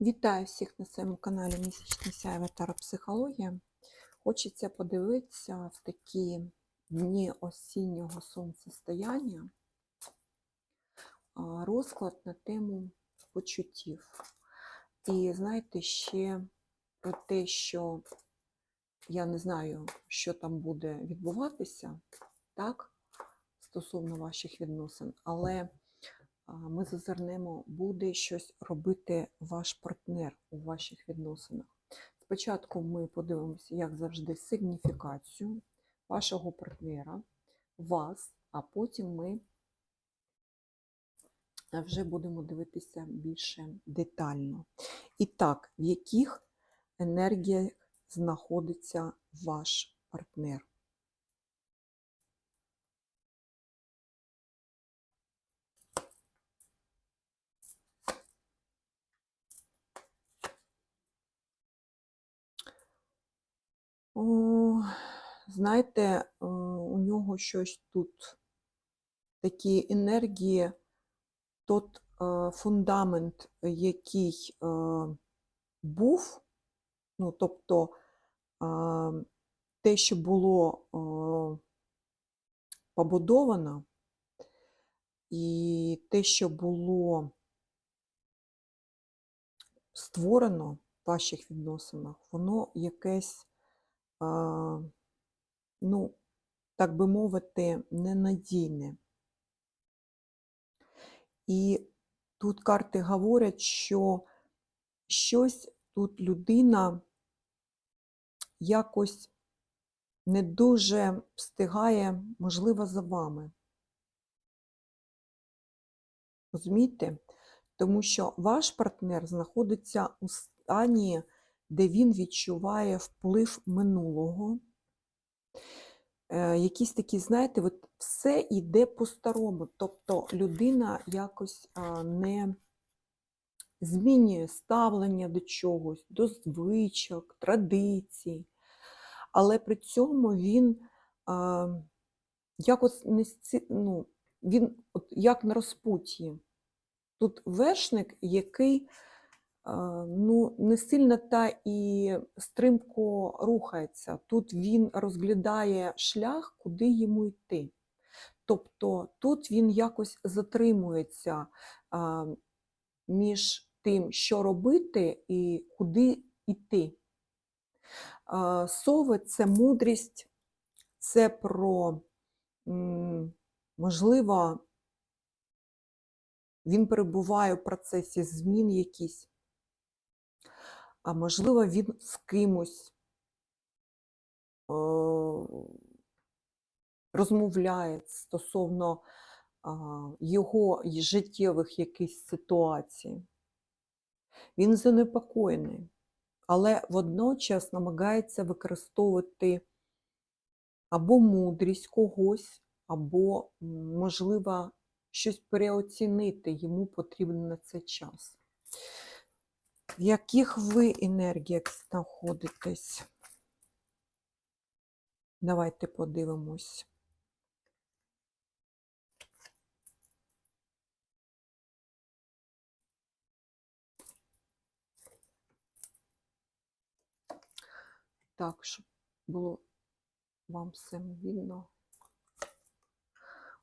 Вітаю всіх на своєму каналі Місячна Сяєва Таропсихологія. Хочеться подивитися в такі дні осіннього сонцестояння розклад на тему почуттів. І знаєте, ще про те, що я не знаю, що там буде відбуватися, так, стосовно ваших відносин, але ми зазирнемо, буде щось робити ваш партнер у ваших відносинах. Спочатку ми подивимося, як завжди, сигніфікацію вашого партнера, вас, а потім ми вже будемо дивитися більше детально. І так, в яких енергіях знаходиться ваш партнер? О, знаєте, е, у нього щось тут такі енергії, тот е, фундамент, який е, був, ну, тобто те, що було побудовано, і те, що було створено в ваших відносинах, воно якесь ну, так би мовити, ненадійне. І тут карти говорять, що щось тут людина якось не дуже встигає, можливо, за вами. Розумієте? Тому що ваш партнер знаходиться у стані де він відчуває вплив минулого. Е, Якісь такі, знаєте, от все йде по-старому. Тобто людина якось не змінює ставлення до чогось, до звичок, традицій, але при цьому він якось не ну, він от як на розпутті. Тут вершник, який ну, не сильно та і стримко рухається. Тут він розглядає шлях, куди йому йти. Тобто тут він якось затримується між тим, що робити і куди йти. Сови це мудрість, це про, можливо, він перебуває в процесі змін якісь а можливо, він з кимось е, розмовляє стосовно його життєвих якихось ситуацій. Він занепокоєний, але водночас намагається використовувати або мудрість когось, або, можливо, щось переоцінити йому потрібен на це час. В яких ви енергіях знаходитесь? Давайте подивимось. Так, щоб було вам все видно.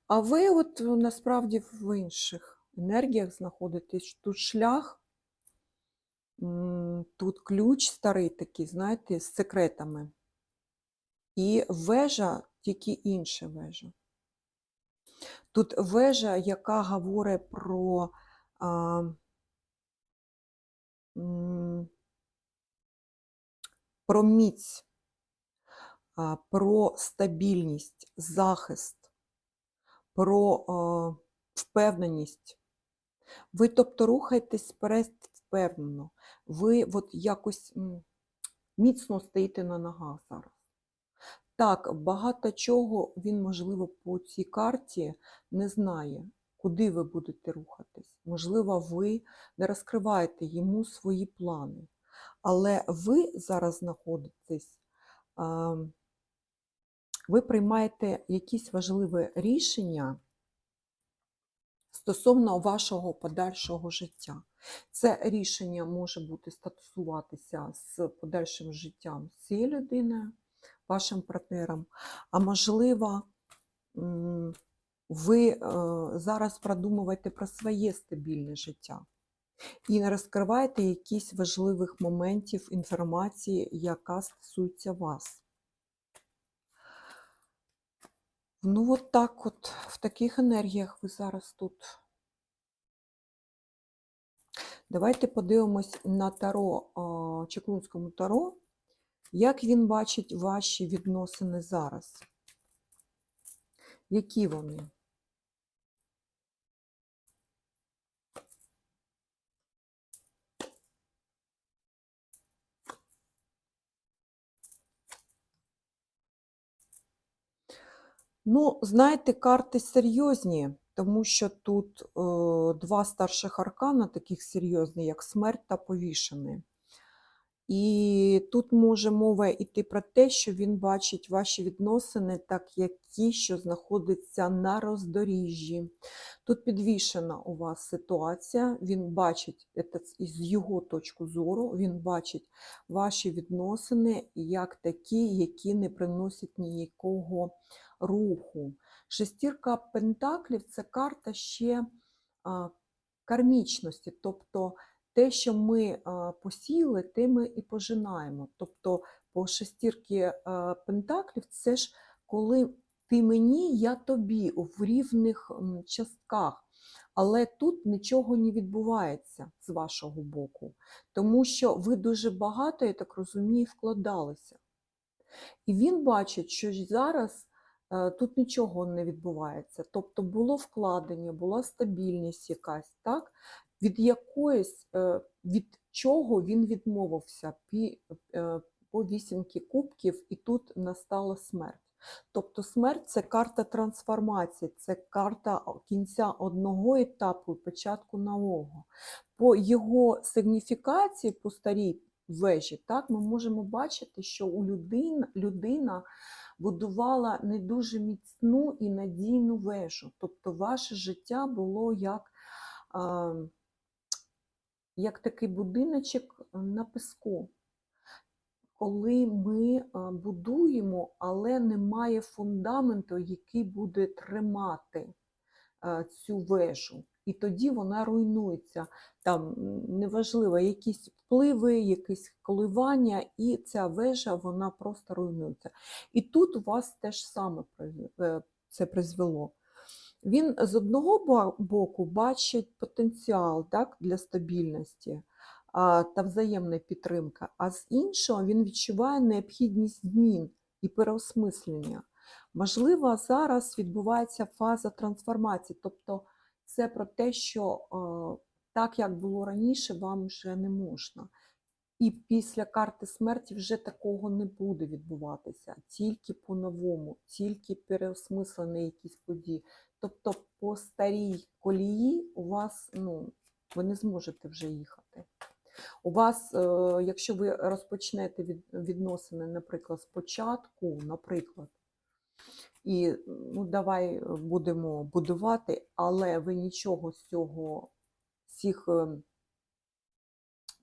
А ви от насправді в інших енергіях знаходитесь. Тут шлях, тут ключ старий такий, знаєте, з секретами. І вежа, тільки інша вежа. Тут вежа, яка говорить про, а, про міць, про стабільність, захист, про а, впевненість. Ви, тобто, рухаєтесь вперед впевнено. Ви от якось міцно стоїте на ногах зараз. Так, багато чого він, можливо, по цій карті не знає, куди ви будете рухатись. Можливо, ви не розкриваєте йому свої плани. Але ви зараз знаходитесь, ви приймаєте якісь важливі рішення стосовно вашого подальшого життя. Це рішення може бути стосуватися з подальшим життям цієї людини, вашим партнером, а можливо, ви е, зараз продумуєте про своє стабільне життя і не розкриваєте якісь важливих моментів інформації, яка стосується вас. Ну, от так от, в таких енергіях ви зараз тут. Давайте подивимось на таро, Чеклунському таро, як він бачить ваші відносини зараз. Які вони? Ну, знаєте, карти серйозні, тому що тут е, два старших аркана, таких серйозні, як смерть та повішений. І тут може мова йти про те, що він бачить ваші відносини, так як ті, що знаходяться на роздоріжжі. Тут підвішена у вас ситуація, він бачить це з його точки зору, він бачить ваші відносини як такі, які не приносять ніякого руху. Шестірка пентаклів це карта ще кармічності, тобто те, що ми посіяли, те ми і пожинаємо. Тобто по шестірки пентаклів це ж коли ти мені, я тобі в рівних частках. Але тут нічого не відбувається з вашого боку, тому що ви дуже багато, я так розумію, вкладалися. І він бачить, що зараз е, тут нічого не відбувається. Тобто було вкладення, була стабільність якась, так? Від якоїсь, е, від чого він відмовився е, по вісімки кубків, і тут настала смерть. Тобто смерть це карта трансформації, це карта кінця одного етапу і початку нового. По його сигніфікації, по старій вежі, так, ми можемо бачити, що у людина, людина будувала не дуже міцну і надійну вежу. Тобто ваше життя було як, а, як такий будиночок на піску. Коли ми будуємо, але немає фундаменту, який буде тримати цю вежу. І тоді вона руйнується. Там неважливо, якісь впливи, якісь коливання, і ця вежа вона просто руйнується. І тут у вас теж саме е, це призвело. Він з одного боку бачить потенціал так, для стабільності та взаємної підтримки, а з іншого він відчуває необхідність змін і переосмислення. Можливо, зараз відбувається фаза трансформації, тобто це про те, що е, так, як було раніше, вам вже не можна. І після карти смерті вже такого не буде відбуватися, тільки по-новому, тільки переосмислені якісь події. Тобто по старій колії у вас ну, ви не зможете вже їхати. У вас, е, якщо ви розпочнете від, відносини, наприклад, спочатку, наприклад, і ну, давай будемо будувати, але ви нічого з цього, цих е,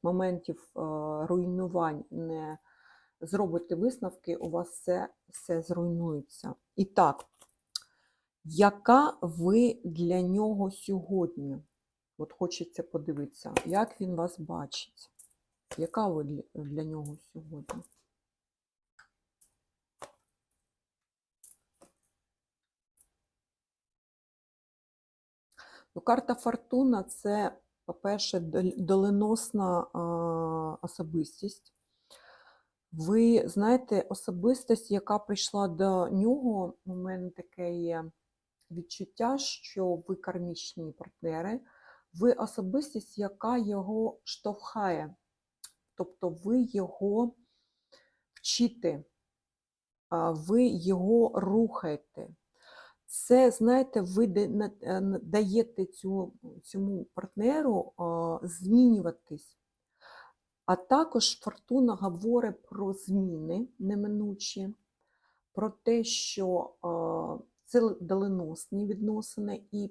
моментів е, руйнувань не зробите висновки, у вас все, все зруйнується. І так, яка ви для нього сьогодні? От хочеться подивитися, як він вас бачить. Яка ви для, нього сьогодні? Ну, карта Фортуна це, по-перше, доленосна особистість. Ви знаєте, особистість, яка прийшла до нього, у мене таке є відчуття, що ви кармічні партнери, ви особистість, яка його штовхає. Тобто ви його вчите, ви його рухаєте. Це, знаєте, ви е, даєте цю, цьому партнеру змінюватись. А також фортуна говорить про зміни неминучі, про те, що це доленосні відносини, і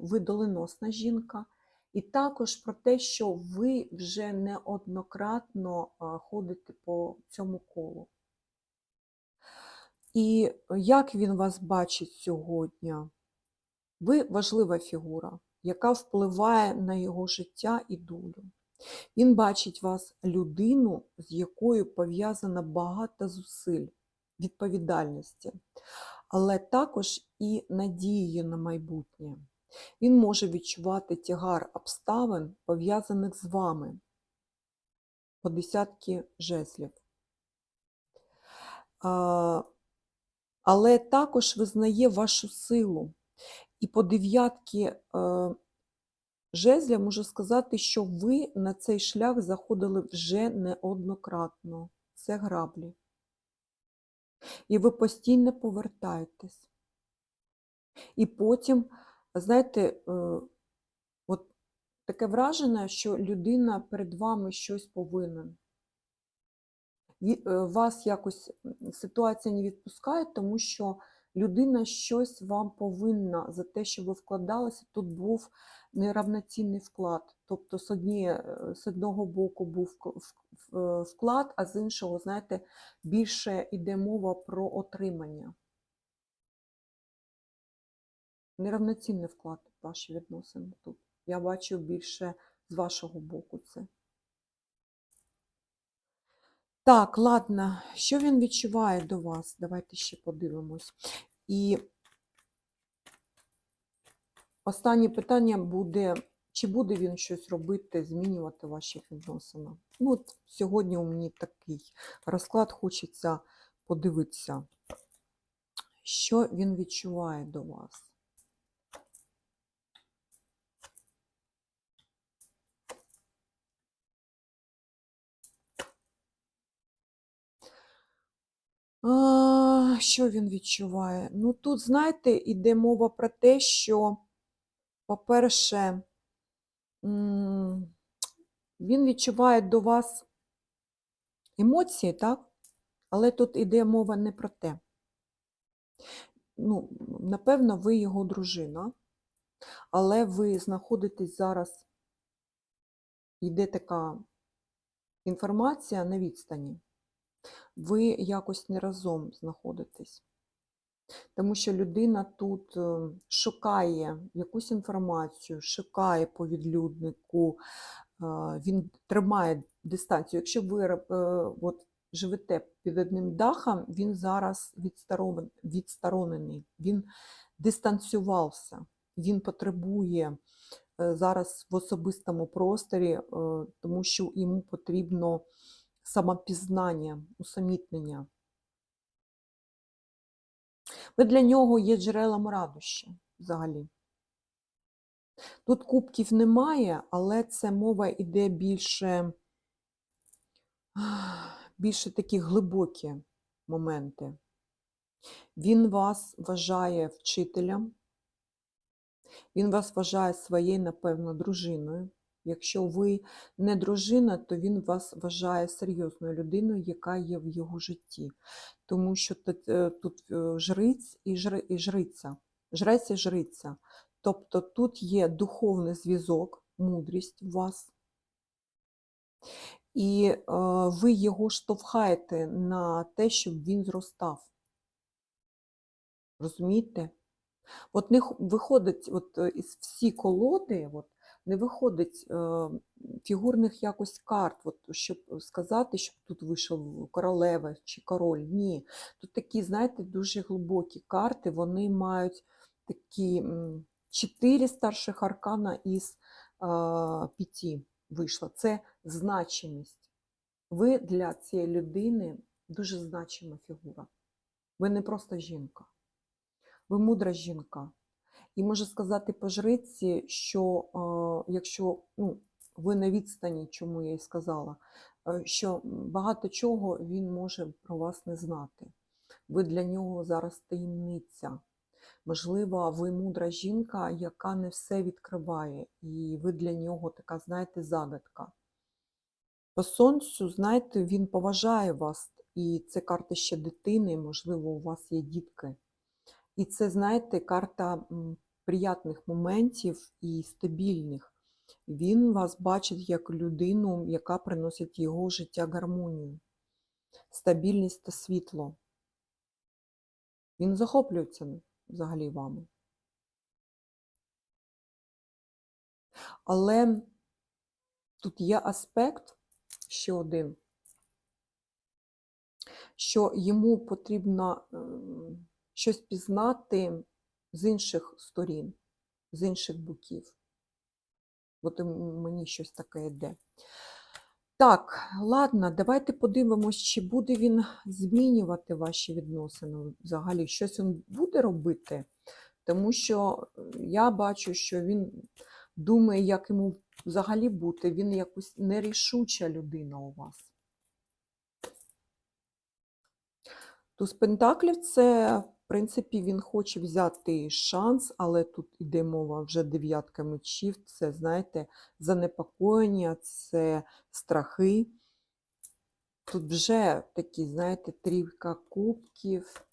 ви доленосна жінка, і також про те, що ви вже неоднократно ходите по цьому колу. І як він вас бачить сьогодні? Ви важлива фігура, яка впливає на його життя і долю. Він бачить вас людину, з якою пов'язано багато зусиль, відповідальності, але також і надією на майбутнє. Він може відчувати тягар обставин, пов'язаних з вами по десятки жезлів. Але також визнає вашу силу. І по дев'ятки е, жезля можу сказати, що ви на цей шлях заходили вже неоднократно. Це граблі. І ви постійно повертаєтесь. І потім, знаєте, е, от таке враження, що людина перед вами щось повинен. Е, Вас якось ситуація не відпускає, тому що людина щось вам повинна за те, що ви вкладалися. Тут був неравноцінний вклад. Тобто з, однієї, е, з одного боку був е, вклад, а з іншого, знаєте, більше йде мова про отримання. Неравноцінний вклад ваші відносини тут. Я бачу більше з вашого боку це. Так, ладно, що він відчуває до вас? Давайте ще подивимось. І останнє питання буде, чи буде він щось робити, змінювати ваші відносини? Ну, от сьогодні у мені такий розклад, хочеться подивитися, що він відчуває до вас. А, що він відчуває? Ну тут, знаєте, іде мова про те, що, по-перше, він відчуває до вас емоції, так? Але тут іде мова не про те. Ну, напевно, ви його дружина, але ви знаходитесь зараз, йде така інформація на відстані. Ви якось не разом знаходитесь. Тому що людина тут е, шукає якусь інформацію, шукає по відлюднику, е, він тримає дистанцію. Якщо ви е, от, живете під одним дахом, він зараз відсторонений, він дистанціювався, він потребує е, зараз в особистому просторі, тому що йому потрібно самопізнання, усамітнення. Ви для нього є джерелом радощі взагалі. Тут кубків немає, але це мова йде більше, більше такі глибокі моменти. Він вас вважає вчителем, він вас вважає своєю, напевно, дружиною. Якщо ви не дружина, то він вас вважає серйозною людиною, яка є в його житті. Тому що тут, е, е, жриць і, жри, і жриця, жрець і жриця. Тобто тут є духовний зв'язок, мудрість у вас, і е, ви його штовхаєте на те, щоб він зростав. Розумієте? От не виходить от е, із всі колоди, от, не виходить е, фігурних якось карт, от, щоб сказати, щоб тут вийшов королева чи король. Ні. Тут такі, знаєте, дуже глибокі карти, вони мають такі чотири старших аркана із е, п'яти вийшло. Це значимість. Ви для цієї людини дуже значима фігура. Ви не просто жінка. Ви мудра жінка. І можу сказати по жриці, що е, якщо ну, ви на відстані, чому я і сказала, е, що багато чого він може про вас не знати. Ви для нього зараз таємниця. Можливо, ви мудра жінка, яка не все відкриває, і ви для нього така, знаєте, загадка. По сонцю, знаєте, він поважає вас, і це карта ще дитини, можливо, у вас є дітки. І це, знаєте, карта приятних моментів і стабільних. Він вас бачить як людину, яка приносить його життя гармонію, стабільність та світло. Він захоплюється взагалі вами. Але тут є аспект ще один, що йому потрібно ем, щось пізнати з інших сторін, з інших боків. От мені щось таке йде. Так, ладно, давайте подивимось, чи буде він змінювати ваші відносини взагалі. Щось він буде робити, тому що е, я бачу, що він думає, як йому взагалі бути. Він якось нерішуча людина у вас. Туз Пентаклів це, принципі, він хоче взяти шанс, але тут іде мова вже дев'ятка мечів. Це, знаєте, занепокоєння, це страхи. Тут вже такі, знаєте, трійка кубків.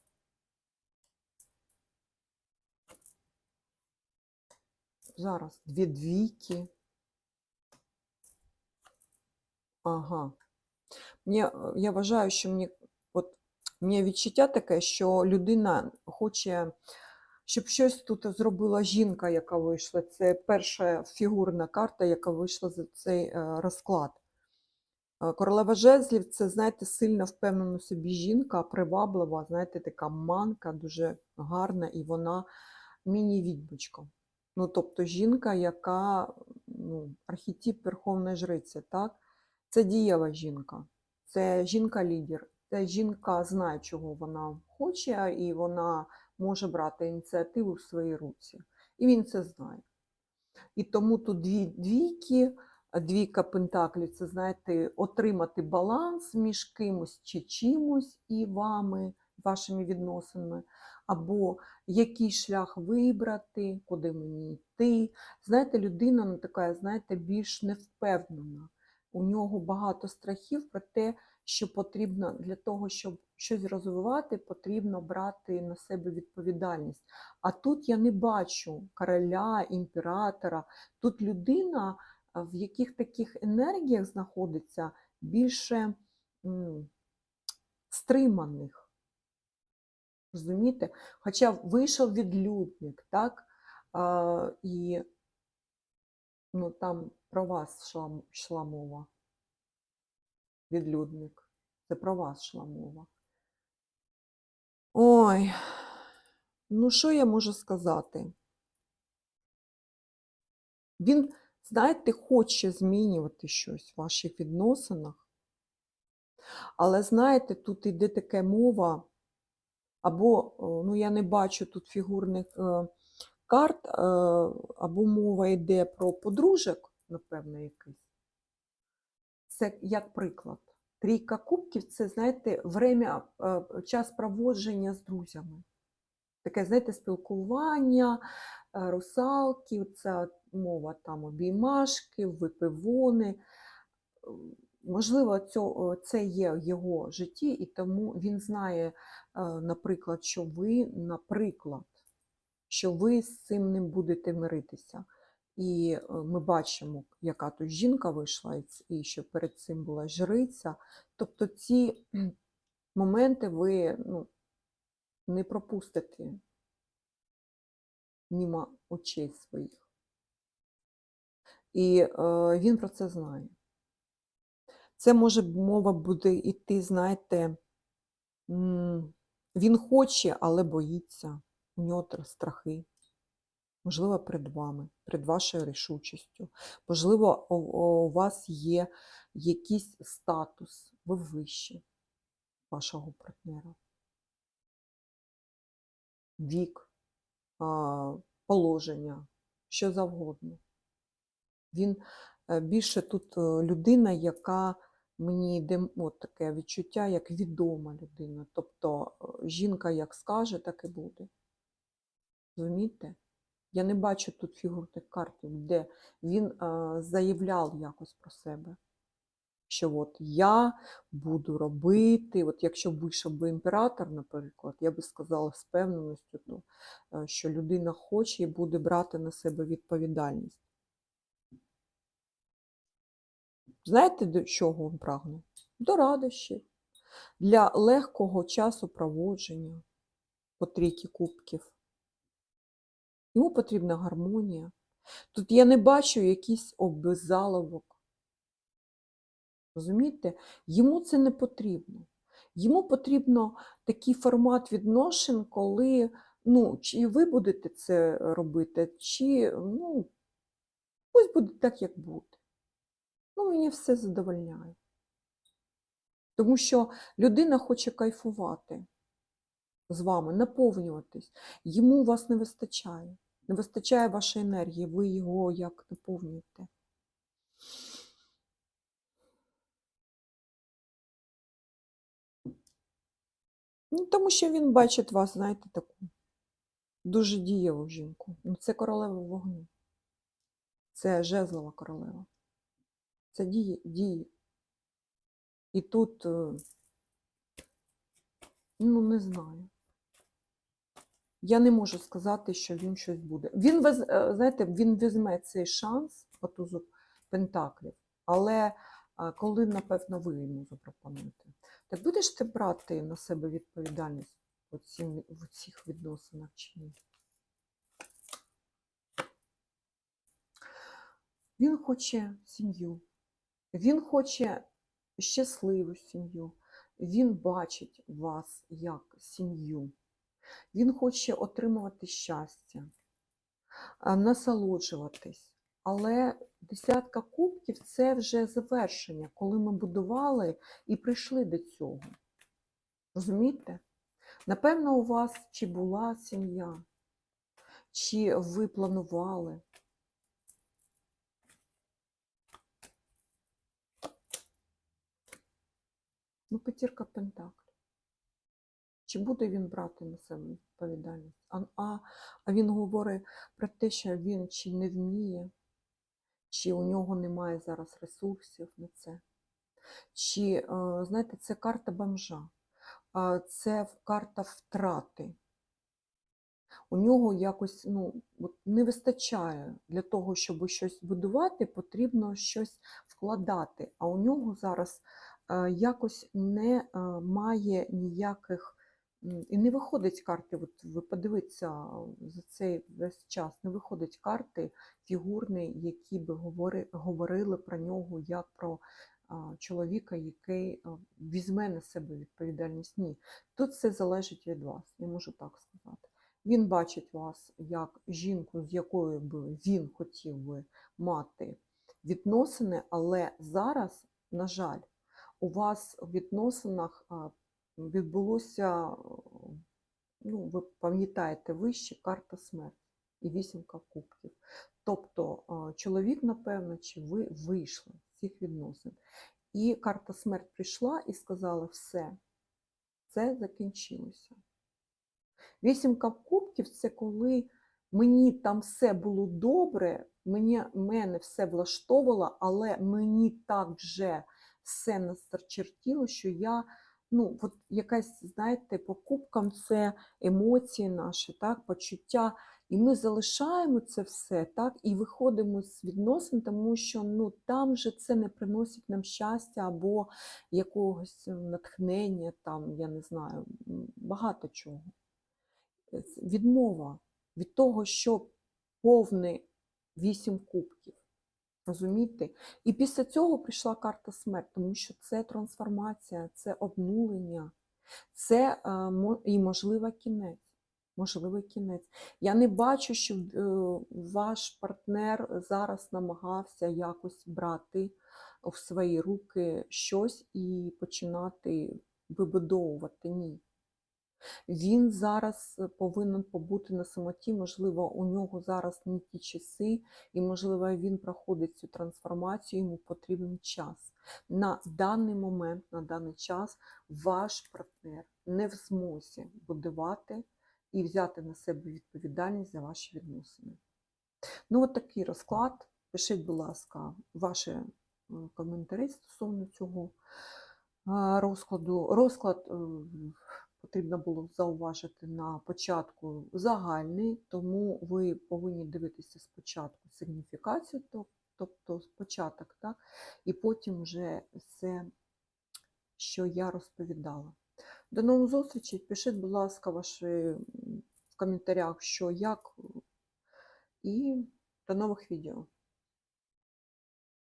Зараз дві двійки. Ага. Мені, е, я вважаю, що мені, мені відчуття таке, що людина хоче, щоб щось тут зробила жінка, яка вийшла. Це перша фігурна карта, яка вийшла за цей е, розклад. Е, Королева жезлів це, знаєте, сильно впевнена собі жінка, приваблива, знаєте, така манка, дуже гарна, і вона міні-відьмочка. Ну, тобто жінка, яка ну, архетип Верховної Жриці, так? Це дієва жінка, це жінка-лідер, жінка знає, чого вона хоче, і вона може брати ініціативу в свої руці. І він це знає. І тому тут дві двійки, двійка пентаклів це, знаєте, отримати баланс між кимось чи чимось і вами, вашими відносинами, або який шлях вибрати, куди мені йти. Знаєте, людина ну, така, знаєте, більш невпевнена. У нього багато страхів про те, що потрібно для того, щоб щось розвивати, потрібно брати на себе відповідальність. А тут я не бачу короля, імператора. Тут людина, в яких таких енергіях знаходиться більше м, стриманих. Розумієте? Хоча вийшов відлюдник, так? А, і ну, там про вас йшла мова. Відлюдник. Це про вас йшла мова. Ой, ну що я можу сказати? Він, знаєте, хоче змінювати щось в ваших відносинах. Але знаєте, тут йде така мова, або, ну я не бачу тут фігурних е, карт, е, або мова йде про подружок, напевно, якийсь. Це як приклад. Трійка кубків це, знаєте, время, е, час проводження з друзями. Таке, знаєте, спілкування, е, русалки, ця мова там обіймашки, випивони. Можливо, це є в його житті, і тому він знає, е, наприклад, що ви, наприклад, що ви з цим не будете миритися. І е, ми бачимо, яка тут жінка вийшла, і що перед цим була жриця. Тобто ці моменти ви ну, не пропустите мимо очей своїх. І е, він про це знає. Це може мова буде йти, знаєте, він хоче, але боїться. У нього страхи. Можливо, перед вами, перед вашою рішучістю. Можливо, у, вас є якийсь статус, ви вище вашого партнера. Вік, положення, що завгодно. Він е, більше тут е, людина, яка мені йде от таке відчуття, як відома людина. Тобто е, жінка як скаже, так і буде. Розумієте? Я не бачу тут фігурних картів, де він е, заявляв якось про себе. що от я буду робити, от якщо вийшов би імператор, наприклад, я би сказала з певненістю, ну, е, що людина хоче і буде брати на себе відповідальність. Знаєте, до чого він прагне? До радощів, для легкого часу проводження по трійки кубків. Йому потрібна гармонія. Тут я не бачу якийсь обеззаловок. Розумієте? Йому це не потрібно. Йому потрібно такий формат відношень, коли ну, чи ви будете це робити, чи ну, пусть буде так, як буде. Ну, мені все задовольняє. Тому що людина хоче кайфувати з вами, наповнюватись. Йому вас не вистачає. Не вистачає вашої енергії, ви його як наповнюєте. Ну, тому що він бачить вас, знаєте, таку дуже дієву жінку. Ну, це королева вогню. Це жезлова королева. Це діє, діє. І тут, е, ну, не знаю. Я не можу сказати, що він щось буде. Він, е, знаєте, він візьме цей шанс, отузу Пентаклів, але коли, напевно, ви йому запропонуєте. Так будеш ти брати на себе відповідальність в цих відносинах чи ні? Він хоче сім'ю, він хоче щасливу сім'ю, він бачить вас як сім'ю. Він хоче отримувати щастя, насолоджуватись. Але десятка кубків це вже завершення, коли ми будували і прийшли до цього. Розумієте? Напевно, у вас чи була сім'я, чи ви планували. Ну, п'ятірка пентаклів. Чи буде він брати на себе відповідальність? А, а, а він говорить про те, що він чи не вміє, чи у нього немає зараз ресурсів на це. Чи, е, знаєте, це карта бомжа, це карта втрати. У нього якось ну, не вистачає для того, щоб щось будувати, потрібно щось вкладати. А у нього зараз е, якось не е, ніяких і не виходить карти. От ви подивіться за цей весь час, не виходить карти фігурні, які би говори, говорили про нього як про чоловіка, який візьме на себе відповідальність. Ні, тут все залежить від вас, я можу так сказати. Він бачить вас як жінку, з якою би він хотів би мати відносини, але зараз, на жаль, у вас в відносинах відбулося, ну, ви пам'ятаєте вище, карта смерті і вісімка кубків. Тобто чоловік, напевно, чи ви вийшли з цих відносин. І карта смерть прийшла і сказала: все, це закінчилося. Вісімка кубків це коли мені там все було добре, мені, мене все влаштовувало, але мені так вже все настарчертіло, що я, ну, от якась, знаєте, по кубкам це емоції наші, так, почуття. І ми залишаємо це все, так, і виходимо з відносин, тому що ну, там же це не приносить нам щастя або якогось натхнення, там, я не знаю, багато чого е, відмова від того, що повний вісім кубків. Розумієте? І після цього прийшла карта смерть, тому що це трансформація, це обнулення, це е, і можливо кінець. Можливий кінець. Я не бачу, що е, ваш партнер зараз намагався якось брати в свої руки щось і починати вибудовувати. Ні. Він зараз е, повинен побути на самоті, можливо, у нього зараз не ті часи, і, можливо, він проходить цю трансформацію, йому потрібен час. На даний момент, на даний час, ваш партнер не в змозі будувати і взяти на себе відповідальність за ваші відносини. Ну, от такий розклад. Пишіть, будь ласка, ваші е, коментарі стосовно цього розкладу. Розклад е, потрібно було зауважити на початку загальний, тому ви повинні дивитися спочатку сигніфікацію, тобто початок, так? і потім вже все, що я розповідала. До нових зустрічей. Пишіть, будь ласка, ваші в коментарях, що як, і до нових відео.